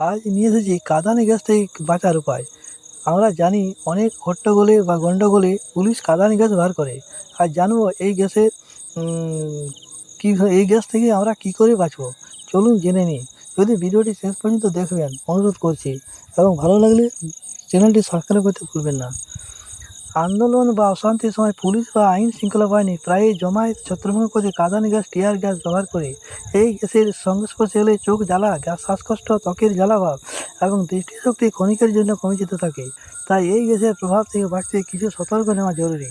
আজ নিয়ে এসেছি কাঁদানে গ্যাস থেকে বাঁচার উপায়। আমরা জানি অনেক হট্টগোলে বা গন্ডগোলে পুলিশ কাঁদানে গ্যাস বার করে। আর জানব এই গ্যাসের কী, এই গ্যাস থেকে আমরা কী করে বাঁচবো? চলুন জেনে নিই। যদি ভিডিওটি শেষ পর্যন্ত দেখবেন, অনুরোধ করছি। এবং ভালো লাগলে চ্যানেলটি সাবস্ক্রাইব করতে ভুলবেন না। আন্দোলন বা অশান্তির সময় পুলিশ বা আইন শৃঙ্খলা বাহিনী প্রায়ই জমায়েত ছত্রভঙ্গ করে কাঁদানে গ্যাস, টিয়ার গ্যাস ব্যবহার করে। এই গ্যাসের সংস্পর্শে এলে চোখ জ্বালা, গ্যাস শ্বাসকষ্ট, ত্বকের জ্বালাভাব এবং দৃষ্টিশক্তি ক্ষণিকের জন্য কমে যেতে থাকে। তাই এই গ্যাসের প্রভাব থেকে বাঁচতে কিছু সতর্ক নেওয়া জরুরি।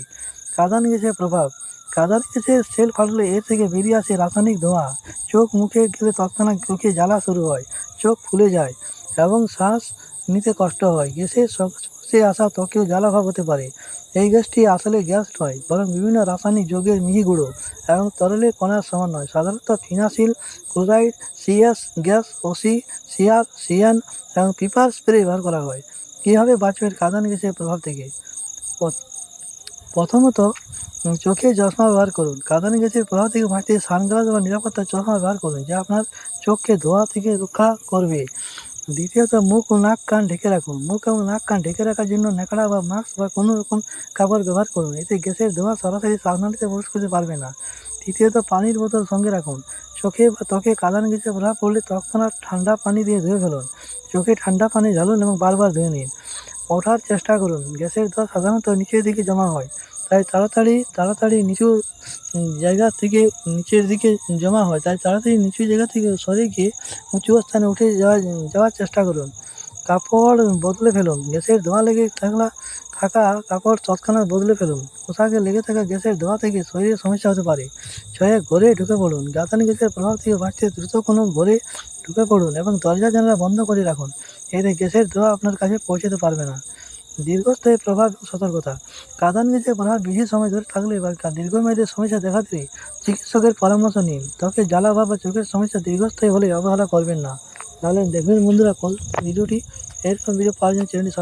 কাঁদান গ্যাসের প্রভাব। কাঁদান গ্যাসের সেল ফাটলে এর থেকে বেরিয়ে আসে রাসায়নিক ধোঁয়া। চোখ মুখে গেলে তৎক্ষণাৎ চোখে জ্বালা শুরু হয়, চোখ ফুলে যায় এবং শ্বাস নিতে কষ্ট হয়। গ্যাসের সংস্পর্শে আসা ত্বকেও জ্বালাভাব হতে পারে। এই গ্যাসটি আসলে গ্যাস নয়, বরং বিভিন্ন রাসায়নিক যৌগের মিহি গুঁড়ো এবং তরলে কণার সমন্বয় সাধারণত phenacyl, chloride, CS, gas, OC, CR Sean এবং পিপার স্প্রে ব্যবহার করা হয়। কীভাবে বাঁচবেন কাদান গ্যাসের প্রভাব থেকে? প্রথমত চোখে চশমা ব্যবহার করুন। কাঁদান গ্যাসের প্রভাব থেকে বাঁচতে সানগ্লাস বা নিরাপত্তা চশমা ব্যবহার করুন, যা আপনার চোখকে ধোঁয়া থেকে রক্ষা করবে। দ্বিতীয়ত মুখ ও নাক, কান ঢেকে রাখুন মুখ এবং নাক, কান ঢেকে রাখার জন্য ন্যাকড়া বা মাস্ক বা কোনো রকম কাপড় ব্যবহার করুন এতে গ্যাসের ধোঁয়া সরাসরি শ্বাসনালীতে প্রবেশ করতে পারবে না। তৃতীয়ত পানির বোতল সঙ্গে রাখুন। চোখে বা ত্বকে কাদান গ্যাসের প্রভাব পড়লে তৎক্ষণাৎ ঠান্ডা পানি দিয়ে ধুয়ে ফেলুন। চোখে ঠান্ডা পানি ঢালুন এবং বারবার ধুয়ে নিন। ওঠার চেষ্টা করুন। গ্যাসের ধোঁয়া সাধারণত নিচের দিকে জমা হয়। তাই তাড়াতাড়ি তাড়াতাড়ি নিচু জায়গা থেকে নিচের দিকে জমা হয়। তাই তাড়াতাড়ি নিচু জায়গা থেকে সরে গিয়ে উঁচু স্থানে উঠে যাওয়া যাওয়ার চেষ্টা করুন। কাপড় বদলে ফেলুন। গ্যাসের ধোঁয়া লেগে থাকলা থাকা কাপড় তৎক্ষণাৎ বদলে ফেলুন। পোশাকে লেগে থাকা গ্যাসের ধোঁয়া থেকে শরীরে সমস্যা হতে পারে। ছয়ে ঘরে ঢুকে পড়ুন। গাতানি গ্যাসের প্রভাব থেকে বাঁচতে দ্রুত কোনো ঘরে ঢুকে পড়ুন এবং দরজা জানালা বন্ধ করে রাখুন। এতে গ্যাসের ধোঁয়া আপনার কাছে পৌঁছাতে পারবে না। দীর্ঘস্থায়ী প্রভাব সতর্কতা। কাদান গ্যাসের প্রভাব বেশি সময় ধরে থাকলে বা দীর্ঘমেয়াদী সমস্যা দেখা দিলে চিকিৎসকের পরামর্শ নিন। ত্বকে জ্বালাভাব বা চোখের সমস্যা দীর্ঘস্থায়ী হলে অবহেলা করবেন না। তাহলে দেখবেন বন্ধুরা, কল ভিডিওটি এরকম ভিডিও পাওয়ার জন্য চ্যানেলটি